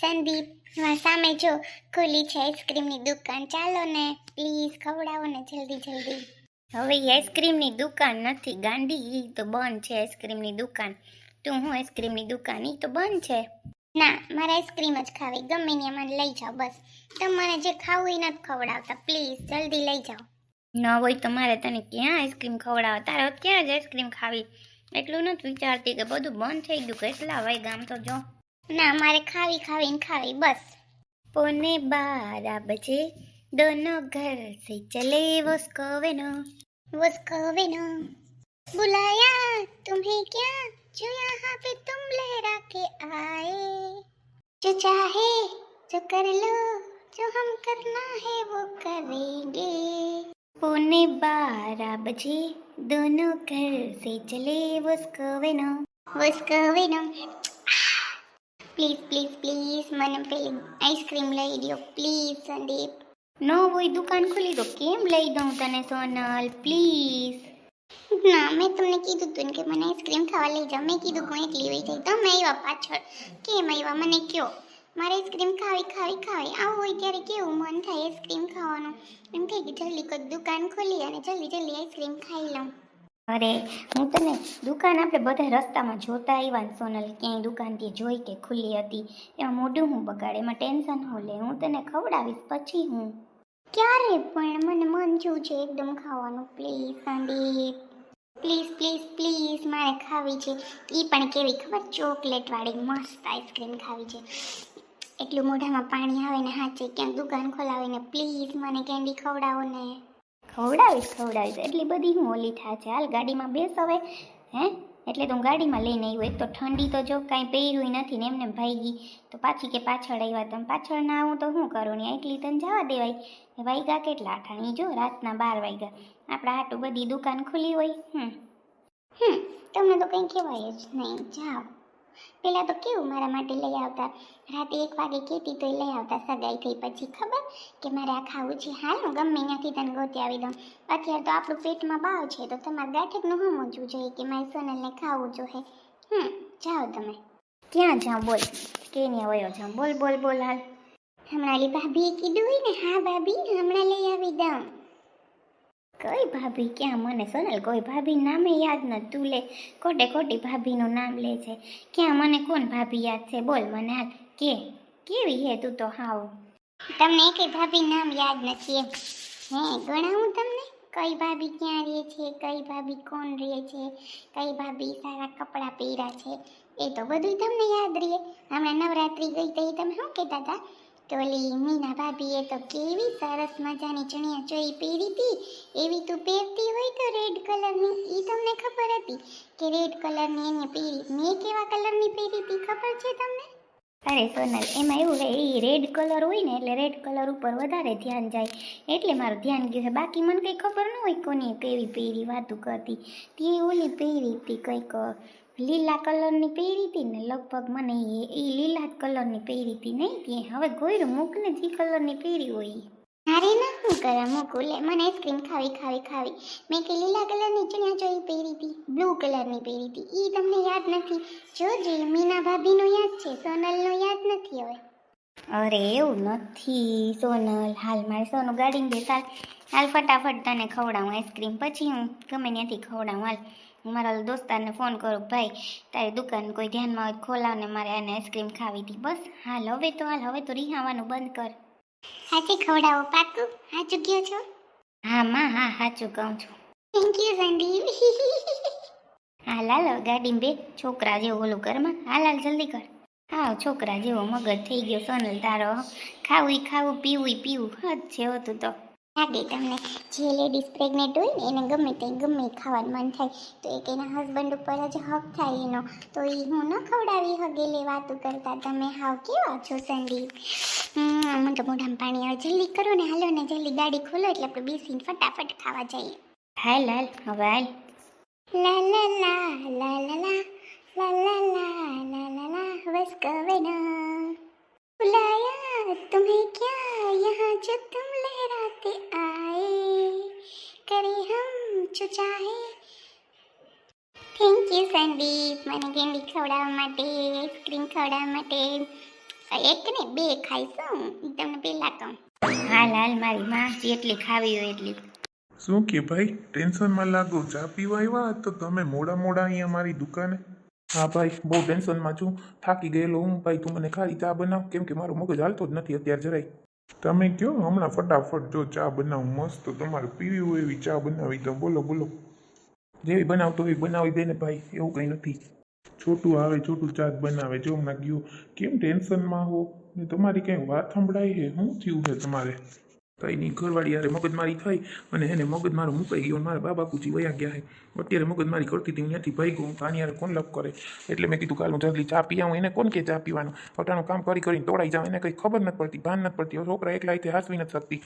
સંદીપ, મારા સામે જો ખુલ્લી છે આઈસ્ક્રીમની દુકાન, ચાલો ને પ્લીઝ ખવડાવો ને જલ્દી જલ્દી. હવે આઈસ્ક્રીમની દુકાન નથી, ગાંડી તો બંધ છે આઈસ્ક્રીમની દુકાન. તું હું આઈસ્ક્રીમની દુકાન, ઈ તો બંધ છે. ના, મારે આઈસ્ક્રીમ જ ખાવી, ગમે ને મને લઈ જાઓ, બસ. તમારે જે ખાવું એ નથી ખવડાવતા પ્લીઝ જલ્દી લઈ જાઓ. ન હોય તો મારે તને ક્યાં આઈસ્ક્રીમ ખવડાવે તારે ક્યાં જ આઈસ્ક્રીમ ખાવી. એટલું નથી વિચારતી કે બધું બંધ થઈ ગયું કેટલા વાગ્યા ગામ તો જો. ના મારે ખાવી ખાવી ને ખાવી બસ પોને બારા બજે दोनों घर से चले वो स्कोवेनो उसको भी ना बुलाया तुम्हें क्या जो यहाँ पे तुम लहरा के आए जो चाहे जो कर लो जो हम करना है वो करेंगे पौने बारह बजे दोनों घर से चले वो स्कोवेनो ಪ್ಲೀಸ್ ಪ್ಲೀಸ್ ಪ್ಲೀಸ್ મને પેલી આઈસ્ક્રીમ લઈ દો પ્લીઝ સંદીપ નો હોય દુકાન ખોલી દો કેમ લઈ દઉં તને સોનલ પ્લીઝ ના મેં તમને કીધું હતું કે મને આઈસ્ક્રીમ ખાવા લઈ જાઓ મેં કીધું હું એકલી હોય જાય તમે આવ્યા પાછળ કેમ આવ્યા મને કયો મારે આઈસ્ક્રીમ ખાવી ખાવી ખાવી આવું હોય ત્યારે કેવું મન થાય આઈસ્ક્રીમ ખાવાનું એમ થાય કે જલ્દી કોઈ દુકાન ખોલી અને જલ્દી જલ્દી આઈસ્ક્રીમ ખાઈ લઉં અરે, હું તને દુકાન આપણે બધા રસ્તામાં જોતા આવ્યા સોનલ, ક્યાંય દુકાન તે જોઈ કે ખુલ્લી હતી. એમાં મોઢું હું બગાડે, એમાં ટેન્શન હું લે, હું તને ખવડાવીશ પછી હું. ક્યારે પણ મને મન જેવું છે એકદમ ખાવાનું. Please Sandeep please please please, મારે ખાવી છે. એ પણ કેવી ખબર? ચોકલેટ વાળી મસ્ત આઈસ્ક્રીમ ખાવી છે. એટલું મોઢામાં પાણી આવે ને હાચે, ક્યાંક દુકાન ખોલાવીને પ્લીઝ મને કેન્ડી ખવડાવો ને. ખવડાવીશ ખવડાવીશ એટલી બધી હું ઓલી થા છે. હાલ ગાડીમાં બેસ હવે, હે? એટલે તો ગાડીમાં લઈને આવ્યો એક તો ઠંડી તો જો કાંઈ પહેર્યું નથી ને એમને ભાઈગી. તો પાછી કે પાછળ આવ્યા તમે પાછળ ના આવું તો શું કરું? ને એટલી તને જવા દેવાય. વાઈગા કેટલા અઠાણી જો રાતના બાર વાગ્યા આપણા હાટું બધી દુકાન ખુલી હોય. હમ. હમ. તમને તો કંઈ કહેવાય જ નહીં. જાઓ. પહેલાં તો કેવું મારા માટે લઈ આવતા? રાતે એક વાગે કહેતી તો લઈ આવતા સગાઈ થઈ પછી ખબર? કે મારે આ ખાવું છે હાલ હું ગમે ત્યાંથી તને ગોતી આવી દઉં. અત્યારે તો આપણું પેટમાં બાવ છે, તો તમારે ગાંઠકનું સમજવું જોઈએ કે મારી સોનલને ખાવું જોઈએ? હમ, જાઓ તમે. ક્યાં જાઓ બોલ? કેની વયો જાઓ બોલ બોલ બોલ હાલ. હમણાં ભાભીએ કીધું હોય ને, હા ભાભી, હમણાં લઈ આવી દઉં. કઈ ભાભી ક્યાં મને સોનલ, કોઈ ભાભી નામે યાદ ન તું લે. ખોટે ખોટી ભાભીનું નામ લે છે. ક્યાં મને કોણ ભાભી યાદ છે? બોલ મને આ કે, કેવી હે તું તો હાવ? તમને કઈ ભાભી નામ યાદ નથી એમ. હે, ગણાવું તમને? કઈ ભાભી ક્યાં રહે છે? કઈ ભાભી કોણ રહે છે? કઈ ભાભી સારા કપડાં પહેર્યા છે? એ તો બધું તમને યાદ રહે. હમણાં નવરાત્રી ગઈ તો એ તમે શું કહેતા હતા? તો મીના ભાભીએ તો કેવી સરસ મજાની ચણિયા ચોળી પહેરી હતી. એવી તું પહેરતી હોય તો રેડ કલરની એ તમને ખબર હતી કે રેડ કલરની એને પહેરી, મેં કેવા કલરની પહેરી હતી ખબર છે તમને? અરે સોનલ, એમાં એવું હોય એ રેડ કલર હોય ને એટલે રેડ કલર ઉપર વધારે ધ્યાન જાય. એટલે મારું ધ્યાન ગયું છે. બાકી મને કંઈ ખબર ન હોય કોની કેવી પહેરી, વાતું કરતી. તે ઓલી પહેરી હતી કંઈક લીલા કલરની પહેરી હતી ને લગભગ મને એ લીલા જ કલરની પહેરી હતી નહીં કે હવે ગોયરું મૂકને જે કલરની પહેરી હોય. અરે ના શું કરા મૂકું લે મને આઈસ્ક્રીમ ખાવી ખાવી ખાવી. મેં કે લીલા કલરની ચણિયા ચોળી પહેરી હતી બ્લુ કલરની પહેરી હતી. એ તમને યાદ નથી? જોજે મીના ભાભીનો યાદ છે સોનલનો યાદ નથી હવે. અરે એવું નથી સોનલ. હાલ મારે સોનું ગાડીને બેસાલ હાલ ફટાફટ તને ખવડાવું આઈસ્ક્રીમ. પછી હું ગમે ત્યાંથી ખવડાવું હાલ. હું મારા દોસ્તારને ફોન કરું ભાઈ તારી દુકાન કોઈ ધ્યાનમાં હોય ખોલાવને ખોલાવ ને મારે આને આઈસ્ક્રીમ ખાવી હતી બસ હાલ હવે તો હાલ હવે તો રીહાવાનું બંધ કર. સાચે ખવડાવો પાકું સાચું ગયો છો? હા માં હા સાચું કહું છું. Thank you Sandeep. હાલ હાલ ગાડી બે છોકરા જેવું ઓલું ઘરમાં હાલ હાલ જલ્દી કર. હા છોકરા જેવો મગજ થઈ ગયો સોનલ તારો. ખાવું ખાવું પીવું પીવું. હદ છે હોતું તો. લાગે તમને જે લેડીઝ પ્રેગ્નેન્ટ હોય ને એને ગમે તે ગમે ઈ ખાવાનું મન થાય તો એક એના હસબન્ડ ઉપર જ હક થાય એનો તો એ હું ન ખવડાવી હગેલે વાતું કરતા તમે હાવ કેવા છો સંદીપ હમ મને તો મોઢામાં પાણી આવે જલ્દી કરો ને હાલો ને જલ્દી ગાડી ખોલો એટલે આપણે બેસીને ફટાફટ ખાવા જઈએ હાલ હાલ હવે હાલ લા લા લા લા લા લા લા લા લા લા લા લા बस कवना बुलाया तुम्हें क्या यहाँ जो तुम लहराते आए करे हम जो चाहे થેન્ક યુ સંદીપ મને કેન્ડી ખવડાવવા માટે આઈસ્ક્રીમ ખવડાવવા માટે એક ને બે ખાઈશું ઈ તમને પેલા કહું હાલ હાલ મારી માં જેટલી ખાવી હોય એટલી શું કે ભાઈ ટેન્શનમાં લાગો ચા પીવા આવ્યા તો તમે મોડા મોડા અહીંયા મારી દુકાને હા ભાઈ બહુ ટેન્શનમાં છું થાકી ગયેલો હું ભાઈ તું મને ખાલી ચા બનાવ કેમ કે મારું મગજ હાલતો જ નથી અત્યારે જરાય તમે કયો હમણાં ફટાફટ જો ચા બનાવું, મસ્ત તમારે પીવી હોય એવી ચા બનાવી તો બોલો બોલો. જેવી બનાવતો એવી બનાવી દે ને ભાઈ, એવું કંઈ નથી. છોટું આવે, છોટું ચા બનાવે. જો હમણાં ગયું, કેમ ટેન્શનમાં હો? તમારી કંઈ વાત સંભળાય છે? શું થયું છે તમારે? કંઈ નહીં. ઘરવાળી યારે મગજમારી થઈ અને એને મગજ મારો મુકાઈ ગયો મારા બા બાપુજી વયા ગયા છે. અત્યારે મગજમારી કરતી હતી, હું ત્યાંથી ભાઈ ગયું કાની યારે કોણ લપ કરે. એટલે મેં કીધું કાલ હું જલ્દી ચા પી આવું, એને કોણ કે ચા પીવાનું? પોતાનું કામ કરી કરીને તોડાઈ જાવ એને કંઈ ખબર નથી પડતી, ભાન નથી પડતી છોકરા એકલા રીતે હાસવી નથી શકતી.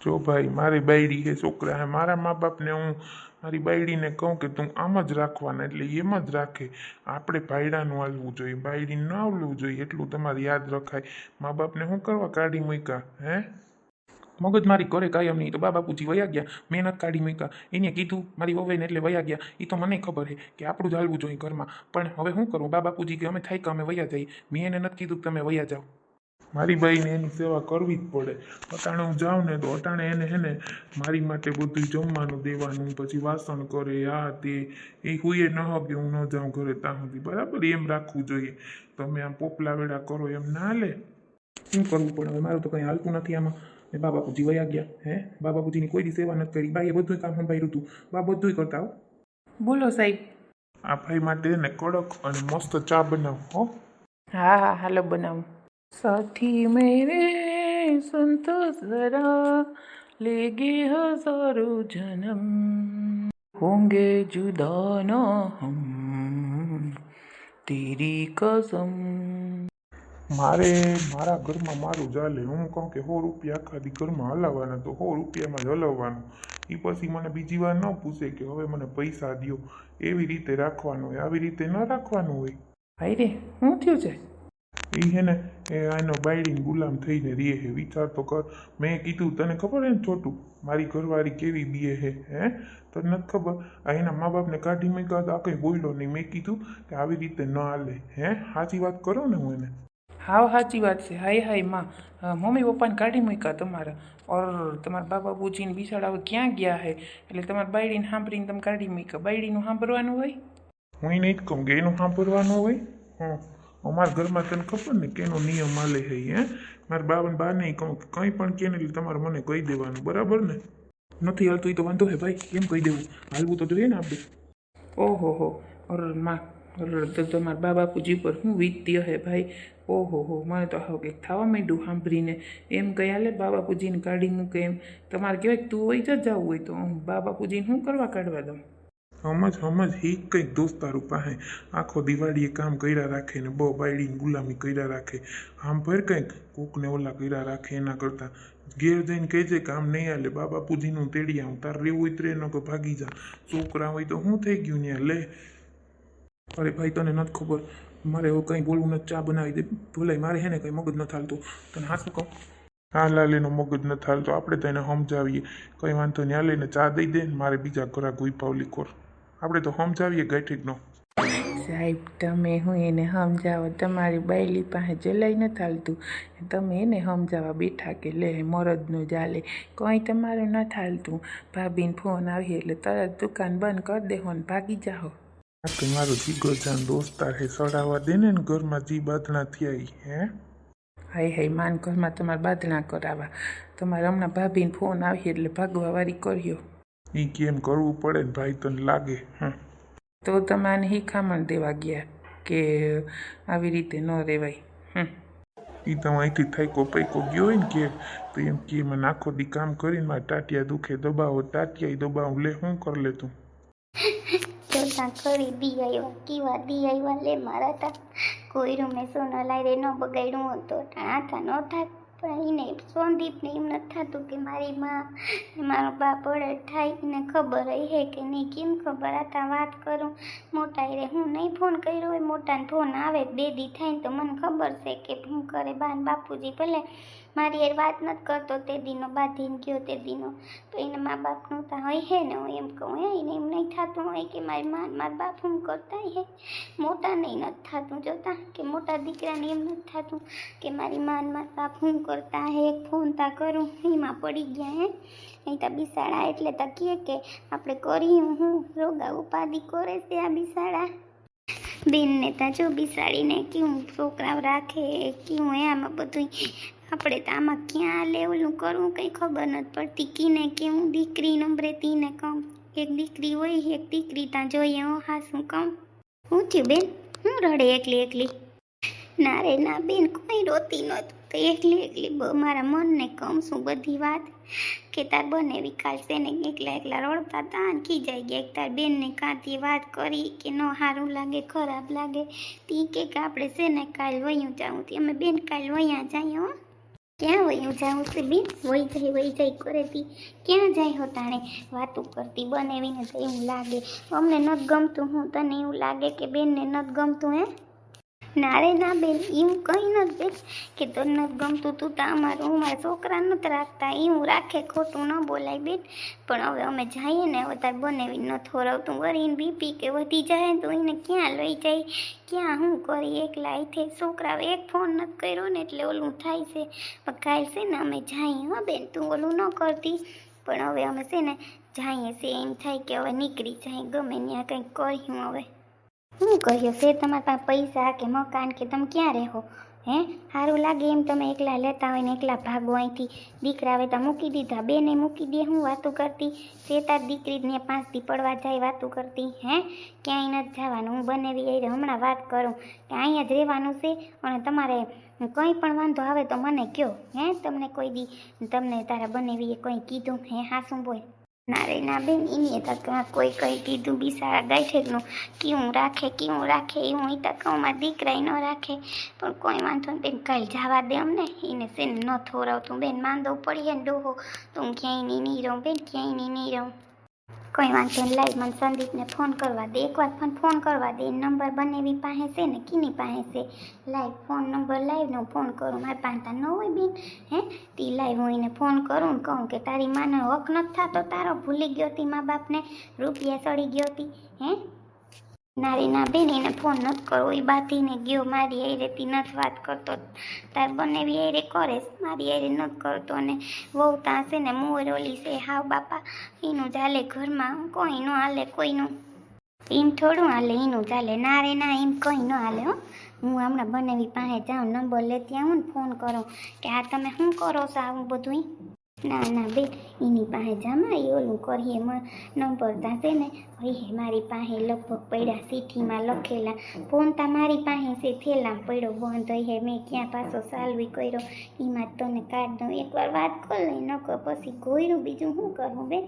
જો ભાઈ, મારી બાયડી છે, છોકરા હે મારા મા બાપને હું મારી બાયડીને કહું કે તું આમ જ રાખવાના, એટલે એમ જ રાખે. આપણે ભાયડાનું હાલવું જોઈએ, બાયડીને ન આવવું જોઈએ, એટલું તમારે યાદ રખાય. મા બાપને શું કરવા કાઢી મૂક્યા, હે? મગજમારી કરે કાયમ નહીં. તો બા બાપુજી વયા ગયા? મહેનત કાઢી મૂક્યા. એને કીધું, મારી વવાઈને એટલે વયા ગયા. એ તો મને ખબર છે કે આપણું જ હાલવું જોઈએ ઘરમાં. પણ હવે શું કરું? બા બાપુજી કે, અમે થાય કે અમે વયા જઈએ? મેં એને નથી કીધું કે તમે વયા જાઓ. મારી ભાઈને એની સેવા કરવી જ પડે. અટાણે હું જાઉં ને તો અટાણે એને હેને મારી માટે બધું જમવાનું, દેવાનું, પછી વાસણ કરે, આ તે. એ હુંએ ન કે હું ન જાઉં ઘરે ત્યાં સુધી. બરાબર? એમ રાખવું જોઈએ. તમે આમ પોપલા વેળા કરો એમ ના લે. શું કરવું પડે? મારું તો કંઈ હાલતું નથી આમાં. ને બા બાપુજી વયા ગયા હે? બા બાપુજીની કોઈ સેવા નથી કરી. બાઈએ બધું કામ સંભાળ્યું હતું બા બધું કરતા હો. બોલો સાહેબ. આ ભાઈ માટે ને કડક અને મસ્ત ચા બનાવો હો. હા હા હાલો બનાવું. સાથી મેરે સંતોષ જરા લેગે હજારો જન્મ. હોંગે જુદા ન હમ. તેરી કસમ મારે મારા ઘરમાં મારું ચાલે. હું કહું કે સો રૂપિયા આખા દી ઘરમાં હલાવવાના તો સો રૂપિયામાં જ હલાવવાનું. એ પછી મને બીજી વાર ન પૂછે કે હવે મને પૈસા દ્યો. એવી રીતે રાખવાનું હોય આવી રીતે ન રાખવાનું હોય. ભાઈ રે શું થયું છે? એ છે ને એ આનો બાયડીને ગુલામ થઈને રીએ છે વિચાર તો કર. મેં કીધું તને ખબર હે ને છોટું? મારી ઘરવાળી કેવી બીએ છે હે? તને નથી ખબર? આ એના મા બાપને કાઢી મૂક્યા તો આ કંઈ બોલ્યો નહીં. મેં કીધું કે આવી રીતે ન હાલે હે? સાચી વાત કરો ને હું એને. હાવ સાચી વાત છે. હાય હાયમાં. મમ્મી પપ્પાને કાઢી મૂક્યા તમારા. ઓર તમારા બા બાપુજીને બિસાડા હવે ક્યાં ગયા હે? એટલે તમારા બાયડીને સાંભળીને તમે કાઢી મૂક્યા. બાયડીનું સાંભળવાનું હોય? હું એને જ કહું. કે એનું સાંભળવાનું હોય? હં અમારા ઘરમાં તને ખબર ને કેનો નિયમ હાલે છે હે? મારા બાબાને નહીં કહું કે કંઈ પણ કે એટલે તમારે મને કહી દેવાનું. બરાબર ને? નથી હાલતું એ તો વાંધો હે ભાઈ. કેમ કહી દેવું? હાલવું તો જોઈએ ને આપણે ઓહો હો. ઓરમાં અર તો તમારા બા બાપુજી પર હું વીતતી હે ભાઈ. ઓહો હો, મને તો હવે કંઈક થવા માંડ્યું સાંભળીને. એમ કહ્યા લે બા બાપુજીને કાઢી મૂકે એમ. તમારે કહેવાય તું હોય જ જવું હોય તો હું બા શું કરવા કાઢવા દઉં? સમજ સમજ હી કંઈક દોસ્તારું પાસે આખો દિવાળીએ કામ કર્યા રાખે ને બહુ બાયડીને ગુલામી કર્યા રાખે. આમ ભર કંઈક કોકને ઓલા કર્યા રાખે એના કરતાં. ઘેર જઈને કહેજે કે આમ નહીં હાલે, બા પૂજીનું તેડી આવું. તાર રહેવું હોય તો રે ન કે ભાગી જા. છોકરા હોય તો શું થઈ ગયું ત્યાં લે. અરે ભાઈ તને નથી ખબર. મારે એવું કંઈ બોલવું નથી ચા બનાવી દે. ભૂલાય મારે હે ને કંઈ મગજ નથી હાલતું તને હાસું કહું હા લાલીનો મગજ નથી હાલતો આપણે તો એને સમજાવીએ. કંઈ વાંધો નહીં લઈને ચા દઈ દે મારે બીજા ઘરા ગુઈપાવલી કોર. આપણે તો સમજાવીએ ગાંઠીકનો. સાહેબ તમે હું એને સમજાવો? તમારી બાયલી પાસે જલાઈ નથી હાલતું તમે એને સમજાવવા બેઠા કે લે મરદનું ચાલે કંઈ તમારું ન હાલતું ભાભીને ફોન આવી એટલે તરત દુકાન બંધ કરી દેહો ને ભાગી જાઓ આ જીગો જાન દોસ્તાર હે સડાવા દે ને ઘરમાં જી બાદણા થયા હે હાય હાય માન ઘરમાં તમારે બાદણા કરાવવા તમારે હમણાં ભાભીને ફોન આવી એટલે ભાગવા વારી કર્યો એ કેમ કરવું પડે ને ભાઈ તને લાગે હં તો તમે આને શિખામણ દેવા ગયા કે આવી રીતે ન રહેવાય હમ ઈ તો અહીંથી થાયકો પૈકો ગયો હોય ને કે તો એમ કે મને આખો દી કામ કરીને મારા ટાટિયા દુખે દબાવો ટાટિયા દબાવું લે શું કર લે તું? જોતા સાંકળી દી આવ્યા કેવા દી આવ્યા લે મારા તા, કોઈ રૂમે સોનો લાઈ રે, ન બગાડ્યું હોત તો તા, ન થાત. પણ એને સોનદીપને એમ નથી થતું કે મારી માં ને મારો બાપ અડે થાય, એને ખબર હે કે નહીં, કેમ ખબર? આ તા વાત કરું. મોટા રે હું નહીં ફોન કર્યો હોય, મોટાને ફોન આવે, બે દી થાય ને તો મને ખબર છે કે હું કરે બાન બાપુજી ભલે મારી યાર વાત નથી કરતો, તે દીનો બાંધીને ગયો, તે દીનો. તો એને મા બાપનું તો હોય હે ને, હું એમ કહું, હે એને એમ નહીં થતું હોય કે મારી મા, મારા બાપ હું કરતા હે. મોટા નહીં નથી થતું, જોતા કે મોટા દીકરાને એમ નથી થતું કે મારી માન મારા બાપ હું કરતા હે, એક ફોન તા કરું, એમાં પડી ગયા હે. અહીં તા બિસાડા, એટલે તા કહે કે આપણે કર્યું હું રોગા ઉપાધિ કરે છે આ બિસાડા. બેનને ત્યાં જો બિસાડીને કેવું છોકરાઓ રાખે કેવું હે આમાં બધું આપણે તો આમાં ક્યાં લેવલનું કરવું કંઈ ખબર નથી પડતી કીને કેવું દીકરી નંબરે તીને કહું, એક દીકરી હોય, એક દીકરી ત્યાં જોઈએ, હું હા શું કહું. હું થયું બેન? હું રડે એકલી એકલી? ના રે, ના બેન, કોઈ રોતી નહોતું. તો એકલી એકલી મારા મનને કહું શું બધી વાત, કે તાર બને વિકાલશે ને એકલા એકલા રડતા હતા અને ખીજાઈ ગયા. એક તાર બેનને કાંતી વાત કરી કે ન સારું લાગે, ખરાબ લાગે. તી કે કે આપણે છે ને કાલ વયું જાઉં? અમે બેન કાલ વયા જઈએ હો. ક્યાં વયું જાઉં છે બેન વહી જાય વહી જાય કરે તી ક્યાં જાય હો તાણે? વાતું કરતી બનાવીને તો એવું લાગે. અમને નથી ગમતું, હું તને એવું લાગે કે બેનને નથી ગમતું, હે? ના રે ના બેન એવું કંઈ નથી બેન. કે તને નથી ગમતું તું તો અમારું હું મારા છોકરા નથી રાખતા. એવું રાખે, ખોટું ન બોલાય બેન. પણ હવે અમે જઈએ ને, હવે તાર બનાવી ન થોરવતું વળીને બીપી કે વધી જાય તો એને ક્યાં લઈ જાય? ક્યાં હું કરી એકલા અહીંથી છોકરાઓ એક ફોન નથી કર્યો ને, એટલે ઓલું થાય છે. પણ કાલ છે ને અમે જઈએ, હા બેન. તું ઓલું ન કરતી. પણ હવે અમે છે ને, જઈએ છે એમ થાય કે હવે નીકળી જાય, ગમે ત્યાં કંઈક કર્યું હવે. શું કહ્યું? છે તમારા પાસે પૈસા કે મકાન કે તમે ક્યાં રહો? હે? સારું લાગે એમ તમે એકલા લેતા હોય ને એકલા ભાગો અહીંથી. દીકરા આવે તો મૂકી દીધા. બેને મૂકી દે, હું વાતું કરતી. શેતા દીકરીને પાંચ દી પડવા જાય વાતું કરતી. હે? ક્યાંય નથી જવાનું. હું બનેવી એ હમણાં વાત કરું કે અહીંયા જ રહેવાનું છે. અને તમારે કંઈ પણ વાંધો આવે તો મને કહો હે? તમને કોઈ દી, તમને તારા બનેવીએ કંઈ કીધું? હે, હા, શું બોલ? ના રે ના બેન એની તો કાં કોઈ કઈ કીધું બિસારા ગાંઠેકનું કેવું રાખે કેવું રાખે, એ તો કહુંમાં દીકરાય ન રાખે. પણ કોઈ વાંધો બેન, કાલ જવા દે અમને. એને શેને ન થોરાવતું. બેન, માંદો પડીએ ને ડોહો. તો હું ક્યાંય નહીં નહીં રહું. બેન, ક્યાંય નહીં રહું. કોઈ વાંધો નહીં, લાઈ, મને સંદીપને ફોન કરવા દે. એકવાર પણ ફોન કરવા દે. નંબર બનેવી પાસે છે ને, કીની પાસે છે? લાઈ ફોન નંબર લાઈવ હું ફોન કરું. મારી પાસે તો ન હોય બેન, હે? તી લાઈવ હું એને ફોન કરું ને કહું કે તારી માનો હક નથી થતો, તારો ભૂલી ગયો તી મા બાપને, રૂપિયા સડી ગયો તી, હે? નારી ના બેન એને ફોન નથી કરવો એ બાતીને ગયો. મારી આઈ રેતી નથી વાત કરતો. તાર બનેવી આઈ કરે મારી આઈ નથી કરતો અને વહુ છે ને, મોર ઓલી છે. હાવ બાપા એનું ચાલે ઘરમાં, કોઈ ન હાલે કોઈનું એમ થોડું હાલે એનું ચાલે ના રે, ના એમ કંઈ ન હાલે, હો. હું હમણાં બનેવી પાસે જાઉં, નંબર લેતી આવું ને ફોન કરું. કે આ તમે શું કરો છો આવું બધું ના ના બેન, એની પાસે જામાં એ ઓલું કરીએ મ- નંબર થશે ને હે, મારી પાસે લગભગ પડ્યા ચીઠીમાં લખેલા ફોન તા મારી પાસે છે થેલા પડ્યો બંધ હે, મેં ક્યાં પાછો સાલવી કર્યો? એમાં તને કાઢ દઉં એકવાર વાત કર લઈ, નકર પછી ગોયરું બીજું શું કરવું બેન?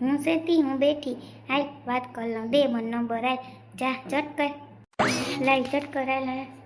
હું સેતી, હું બેઠી. હાલ, વાત કર લઉં. દે મને નંબર, હાલ. જા ચટકર લાઈ આ કર હાલ હાલ.